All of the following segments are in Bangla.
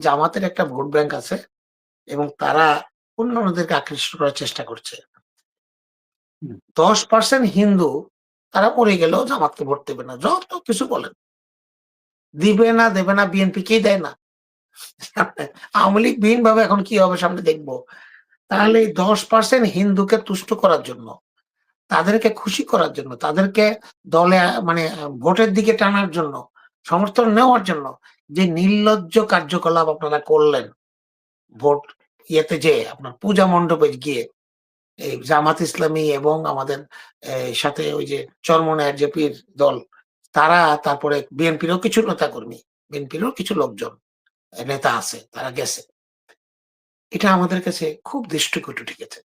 জামাতের একটা ভোট ব্যাংক আছে এবং তারা অন্যান্যদেরকে আকৃষ্ট করার চেষ্টা করছে। দশ পার্সেন্ট হিন্দু তারা পড়ে গেলেও জামাতকে ভোট দেবে না যত কিছু বলেন। দিবে না দেবে না বিএনপি কেই দেয় না। আওয়ামী লীগ বিহীন ভাবে এখন কি হবে সামনে দেখব। তাহলে এই দশ পার্সেন্ট হিন্দুকে তুষ্ট করার জন্য তাদেরকে খুশি করার জন্য তাদেরকে দলে মানে ভোটের দিকে টানার জন্য সমর্থন নেওয়ার জন্য যে নির্লজ্জ কার্যকলাপ আপনারা করলেন, ভোট ইয়েতে যে আপনার পূজা মণ্ডপে গিয়ে, এই জামাত ইসলামী এবং আমাদের সাথে ওই যে চরমনায়ের জেপির দল, তারা তারপরে বিএনপিরও কিছু নেতা কর্মী বিএনপিরও কিছু লোকজন নেতা আছে, তারা গেছে। এটা আমাদের কাছে খুব দৃষ্টিকটু ঠিকেছে।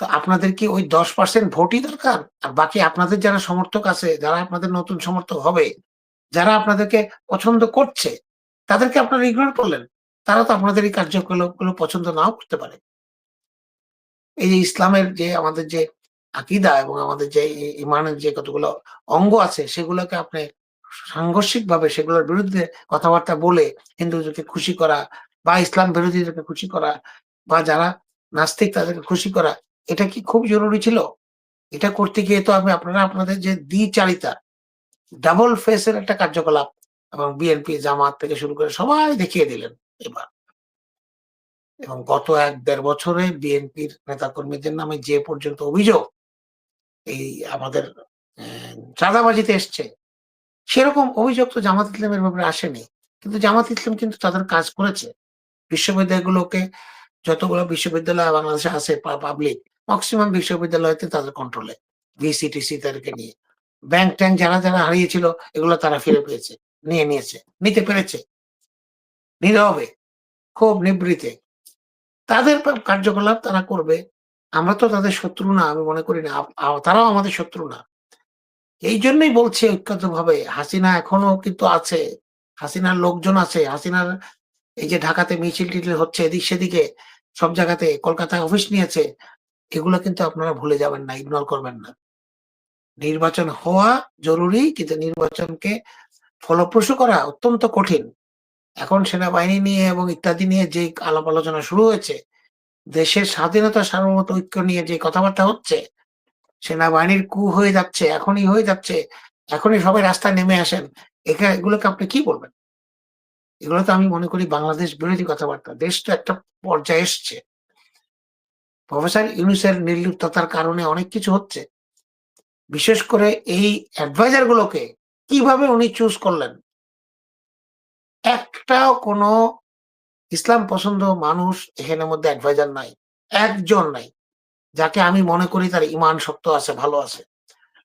তো আপনাদের কি ওই দশ পার্সেন্ট ভোটই দরকার? আর বাকি আপনাদের যারা সমর্থক আছে, যারা আপনাদের নতুন সমর্থক হবে যারা আপনাদেরকে পছন্দ করছে, তাদেরকে আপনারা ইগনোর করলেন, তারা তো আপনাদের এই কার্যকলাপগুলো পছন্দ নাও করতে পারে। এই যে ইসলামের যে আমাদের যে আকিদা এবং আমাদের যে ইমানের যে কতগুলো অঙ্গ আছে, সেগুলোকে আপনি সাংঘর্ষিক ভাবে সেগুলোর বিরুদ্ধে কথাবার্তা বলে হিন্দুদেরকে খুশি করা বা ইসলাম বিরোধীদেরকে খুশি করা বা যারা নাস্তিক তাদেরকে খুশি করা, এটা কি খুব জরুরি ছিল? এটা করতে গিয়ে তো আমি আপনারা আপনাদের যে দ্বিচারিতা ডাবল ফেসের একটা কার্যকলাপ এবং বিএনপি জামাত থেকে শুরু করে সবাই দেখিয়ে দিলেন এবার। এবং গত এক দেড় বছরে বিএনপির নেতাকর্মীদের নামে যে পর্যন্ত অভিযোগ এই আমাদের চাঁদাবাজিতে এসছে, সেরকম অভিযোগ তো জামাত ইসলামের ব্যাপারে আসেনি। কিন্তু জামাত ইসলাম কিন্তু তাদের কাজ করেছে। বিশ্ববিদ্যালয়গুলোকে যতগুলো বিশ্ববিদ্যালয় বাংলাদেশে আছে পাবলিক ম্যাক্সিমাম বিশ্ববিদ্যালয়তে তাদের কন্ট্রোলে ভিসিটিসি তাদেরকে নিয়ে। ব্যাংক ট্যাঙ্ক যারা যারা হারিয়েছিল, এগুলো তারা ফিরে পেয়েছে, নিয়ে নিয়েছে, নিতে পেরেছে। নীরবে খুব নিবৃতে। তাদের কার্যকলাপ তারা করবে। আমরা তো তাদের শত্রু না, আমি মনে করি না। তারাও আমাদের শত্রু না। এই জন্যই বলছি ঐক্যত ভাবে হাসিনা এখনও কিন্তু আছে। হাসিনার লোকজন আছে। হাসিনার এই যে ঢাকাতে মিছিল টিছিল হচ্ছে এদিক সেদিকে, সব জায়গাতে কলকাতায় অফিস নিয়েছে, এগুলো কিন্তু আপনারা ভুলে যাবেন না ইগনোর করবেন না। নির্বাচন হওয়া জরুরি, কিন্তু নির্বাচনকে ফলপ্রসূ করা অত্যন্ত কঠিন। এখন সেনাবাহিনী নিয়ে এবং ইত্যাদি নিয়ে যে আলাপ আলোচনা শুরু হয়েছে, দেশের স্বাধীনতা সার্বভৌমত্ব ঐক্য নিয়ে যে কথাবার্তা হচ্ছে, সেনাবাহিনীর কু হয়ে যাচ্ছে, এখনই হয়ে যাচ্ছে, এখনই সবাই রাস্তায় নেমে আসেন এখানে এগুলোকে আপনি কি বলবেন? এগুলো তো আমি মনে করি বাংলাদেশ বিরোধী কথাবার্তা, দেশ তো একটা পর্যায়ে এসছে। প্রফেসর ইউনুসের নির্লিপ্ততার কারণে অনেক কিছু হচ্ছে। বিশেষ করে এই অ্যাডভাইজার গুলোকে কীভাবে উনি চুজ করলেন? একটাও কোনো ইসলাম পছন্দ মানুষ এখানে মধ্যে অ্যাডভাইজার নাই, একজন নাই, যাকে আমি মনে করি তার ইমান শক্ত আছে, ভালো আছে।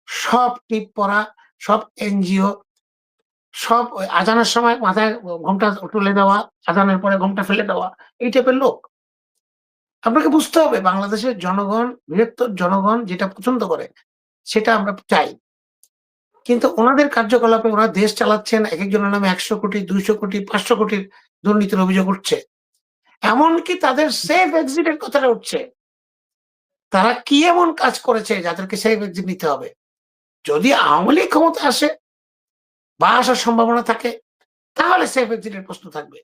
সব টিপ পড়া, সব এনজিও, সব আজানের সময় মাথায় ঘোমটা তুলে দেওয়া আজানের পরে ঘোমটা ফেলে দেওয়া, এই টাইপের লোক। আপনাকে বুঝতে হবে, বাংলাদেশের জনগণ, বৃহত্তর জনগণ যেটা পছন্দ করে সেটা আমরা চাই। কিন্তু ওনাদের কার্যকলাপে ওরা দেশ চালাচ্ছেন এক একজনের নামে একশো কোটি, দুইশো কোটি, পাঁচশো কোটির দুর্নীতির অভিযোগ উঠছে। এমনকি তাদের সেফ এক্সিটের কথাটা উঠছে। তারা কি এমন কাজ করেছে যাদেরকে সেফ এক্সিট নিতে হবে? যদি আওয়ামী লীগ ক্ষমতা আসে বা আসার সম্ভাবনা থাকে, তাহলে সেফ এক্সিটের প্রশ্ন থাকবে।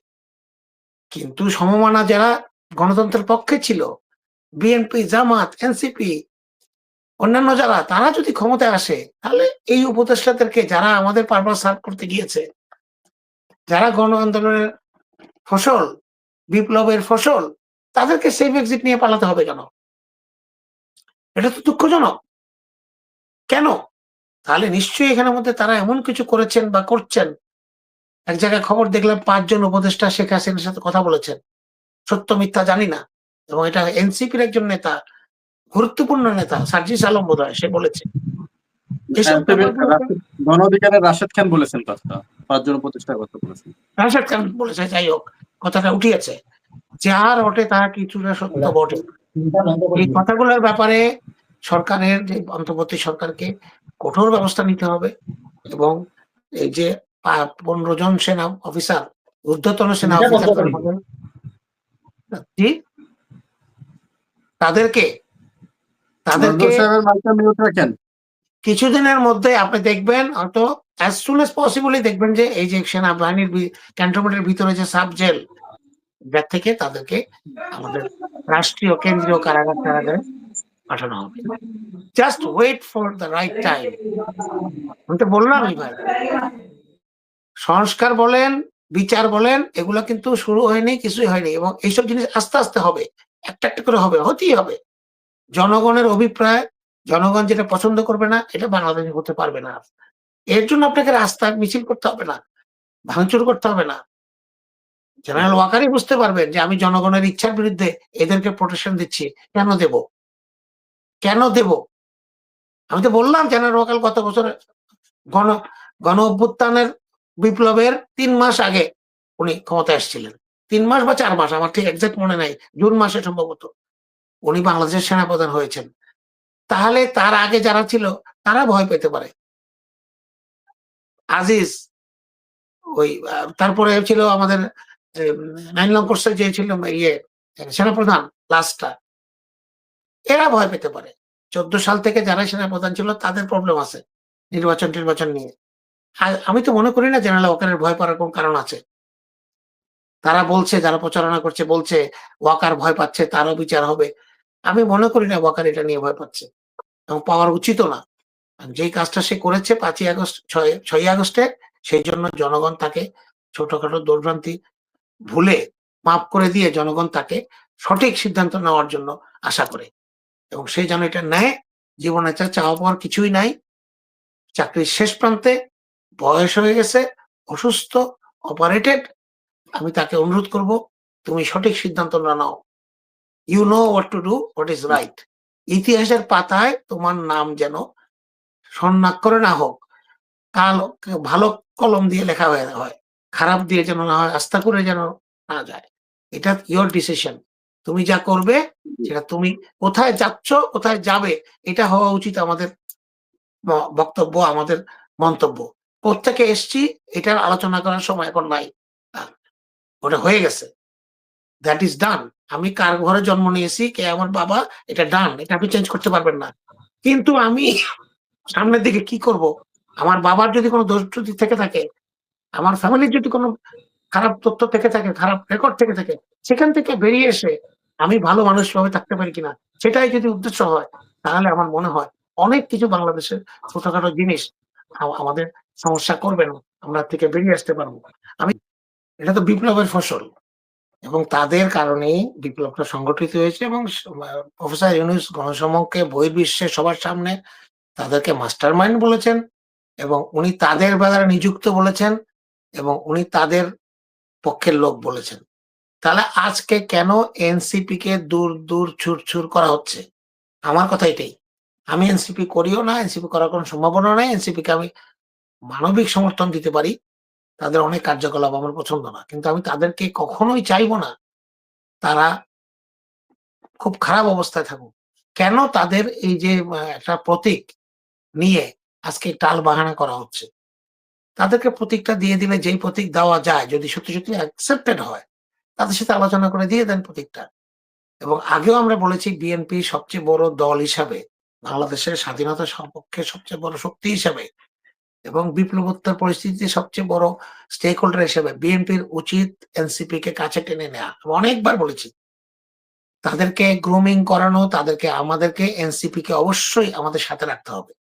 কিন্তু সমমানা যারা গণতন্ত্রের পক্ষে ছিল, বিএনপি, জামাত, এনসিপি অন্যান্য যারা, তারা যদি ক্ষমতায় আসে, তাহলে এই উপদেষ্টাদেরকে যারা আমাদের পারপাস সার্ভ করতে গিয়েছে, যারা গণ আন্দোলনের ফসল, বিপ্লবের ফসল, তাদেরকে সেফ এক্সিট নিয়ে পালাতে হবে কেন? এটা তো দুঃখজনক। কেন? তাহলে নিশ্চয়ই এখানের মধ্যে তারা এমন কিছু করেছেন বা করছেন। এক জায়গায় খবর দেখলাম, পাঁচজন উপদেষ্টা শেখ হাসিনার সাথে কথা বলেছেন। সত্য মিথ্যা জানি না। এবং এটা এনসিপির একজন নেতা গুরুত্বপূর্ণ নেতা সার্জিস আলম বোধ হয় সে বলেছে রাশিদ- খান বলেছেন কথা পাঁচজন উপদেষ্টার কথা বলেছেন। রাশেদ খান বলেছে যাই হোক কথাটা উঠিয়েছে। যার ওঠে তারা কিছুটা সত্য বটে। এই কথাগুলোর ব্যাপারে সরকারের যে অন্তর্বর্তী সরকারকে কঠোর ব্যবস্থা নিতে হবে এবং এই যে পনেরো জন সেনা অফিসার ঊর্ধ্বতন সেনা অফিসার তাদেরকে তাদেরকে মিউট রাখেন। কিছুদিনের মধ্যে আপনি দেখবেন হয়তো অ্যাজ সুন এস পসিবলই দেখবেন যে এই যে সেনাবাহিনীর ক্যান্টনমেন্টের ভিতরে যে সাব জেল যার থেকে তাদেরকে আমাদের রাষ্ট্রীয় কেন্দ্রীয় কারাগার কারাগারে পাঠানো হবে। Just wait for the right time আমি তো বললামই ভাই সংস্কার বলেন বিচার বলেন এগুলো কিন্তু শুরু হয়নি কিছুই হয়নি এবং এইসব জিনিস আস্তে আস্তে হবে। একটা একটা করে হবে হতেই হবে। জনগণের অভিপ্রায়, জনগণ যেটা পছন্দ করবে না, এটা বাংলাদেশ হতে পারবে না। এর জন্য আপনাকে রাস্তা, মিছিল করতে হবে না, ভাঙচুর করতে হবে না। জেনারেল ওয়াকারই বুঝতে পারবেন যে আমি জনগণের ইচ্ছার বিরুদ্ধে এদেরকে প্রোটেকশন দিচ্ছি, কেন দেব? কেন দেব? আমি তো বললাম জেনারেল ওয়াকাল গত বছর গণ গণ অভ্যুত্থানের বিপ্লবের তিন মাস আগে উনি ক্ষমতায় এসেছিলেন। তিন মাস বা চার মাস, আমার ঠিক এক্সাক্ট মনে নাই, জুন মাসে সম্ভবত। উনি বাংলাদেশের সেনাপ্রধান হয়েছেন। তাহলে তার আগে যারা ছিল, তারা ভয় পেতে পারে। আজিজ, ওই তারপরে ছিল আমাদের নাইন লং কোর্সের যে ছিল ইয়ে সেনাপ্রধান, লাস্টটা। এরা ভয় পেতে পারে। চোদ্দ সাল থেকে যারা সেনাপ্রধান ছিল, তাদের প্রবলেম আছে নির্বাচন টির্বাচন নিয়ে। আমি তো মনে করি না জেনারেল ওয়াকারের ভয় পাওয়ার কোন কারণ আছে। তারা বলছে, যারা প্রচারণা করছে, বলছে, ওয়াকার ভয় পাচ্ছে, তারও বিচার হবে। আমি মনে করি না ওয়াকার এটা নিয়ে ভয় পাচ্ছে। এবং পাওয়ার উচিত না। যেই কাজটা সে করেছে পাঁচই আগস্ট, ছয়, ছয়ই আগস্টে, সেই জন্য জনগণ তাকে ছোটখাটো দুর্ভ্রান্তি ভুলে মাফ করে দিয়ে জনগণ তাকে সঠিক সিদ্ধান্ত নেওয়ার জন্য আশা করে। এবং সে যেন এটা নেয়, জীবনে চা চাওয়া পাওয়ার কিছুই নাই, চাকরির শেষ প্রান্তে বয়স হয়ে গেছে, অসুস্থ অপারেটেড আমি তাকে অনুরোধ করব, তুমি সঠিক সিদ্ধান্ত না নাও। You know what to do what is right ইতিহাসের পাতায় তোমার নাম যেন স্বর্ণাক্ষরে না হোক কালো ভালো কলম দিয়ে লেখা হয়ে হয় খারাপ দিয়ে যেন না হয় আস্থা করে যেন না যায়। এটা ইয়োর ডিসিশন তুমি যা করবে সেটা তুমি কোথায় যাচ্ছ কোথায় যাবে এটা হওয়া উচিত আমাদের বক্তব্য আমাদের মন্তব্য। কোথেকে এসছি এটার আলোচনা করার সময় এখন নাই। ওটা হয়ে গেছে। দ্যাট ইজ ডান আমি কার ঘরে জন্ম নিয়েছি, কে আমার বাবা, এটা ডান এটা আপনি চেঞ্জ করতে পারবেন না। কিন্তু আমি সামনের দিকে কি করব? আমার বাবার যদি কোনো দোষ ত্রুটি থেকে থাকে, আমার ফ্যামিলির যদি কোনো খারাপ তথ্য থেকে থাকে, খারাপ রেকর্ড থেকে থাকে, সেখান থেকে বেরিয়ে এসে আমি ভালো মানুষ ভাবে থাকতে পারি কিনা, সেটাই যদি উদ্দেশ্য হয়, তাহলে আমার মনে হয় অনেক কিছু বাংলাদেশের ছোটখাটো জিনিস আমাদের সমস্যা করবে না। আমরা থেকে বেরিয়ে আসতে পারব। আমি এটা তো বিপ্লবের ফসল। এবং তাদের কারণেই বিপ্লবটা সংগঠিত হয়েছে এবং প্রফেসর ইউনুস গণসমক্ষে বহির্বিশ্বে সবার সামনে তাদেরকে মাস্টার মাইন্ড বলেছেন এবং উনি তাদের বেলায় নিযুক্ত বলেছেন এবং উনি তাদের পক্ষের লোক বলেছেন। তাহলে আজকে কেন এনসিপি কে দূর দূর ছুর ছুর করা হচ্ছে? আমার কথা এটাই। আমি এনসিপি করিও না, এনসিপি করার কোনো সম্ভাবনা নাই এনসিপি কে আমি মানবিক সমর্থন দিতে পারি। তাদের অনেক কার্যকলাপ আমার পছন্দ না। কিন্তু আমি তাদেরকে কখনোই চাইব না। তারা খুব খারাপ অবস্থায় থাকুক। কেন তাদের এই যে একটা প্রতীক নিয়ে আজকে টাল বাহানা করা হচ্ছে? তাদেরকে প্রতীকটা দিয়ে দিলে যেই প্রতীক দেওয়া যায়, যদি সত্যি সত্যি অ্যাকসেপ্টেড হয়, তাদের সাথে আলোচনা করে দিয়ে দেন প্রতীকটা। এবং আগেও আমরা বলেছি বিএনপি সবচেয়ে বড় দল হিসাবে, বাংলাদেশের স্বাধীনতা সপক্ষে সবচেয়ে বড় শক্তি হিসাবে এবং বিপ্লবোত্তর পরিস্থিতিতে সবচেয়ে বড় স্টেক হোল্ডার হিসেবে বিএনপির উচিত এনসিপি কে কাছে টেনে নেওয়া আমি অনেকবার বলেছি, তাদেরকে গ্রুমিং করানো, তাদেরকে, আমাদেরকে এনসিপি কে অবশ্যই আমাদের সাথে রাখতে হবে।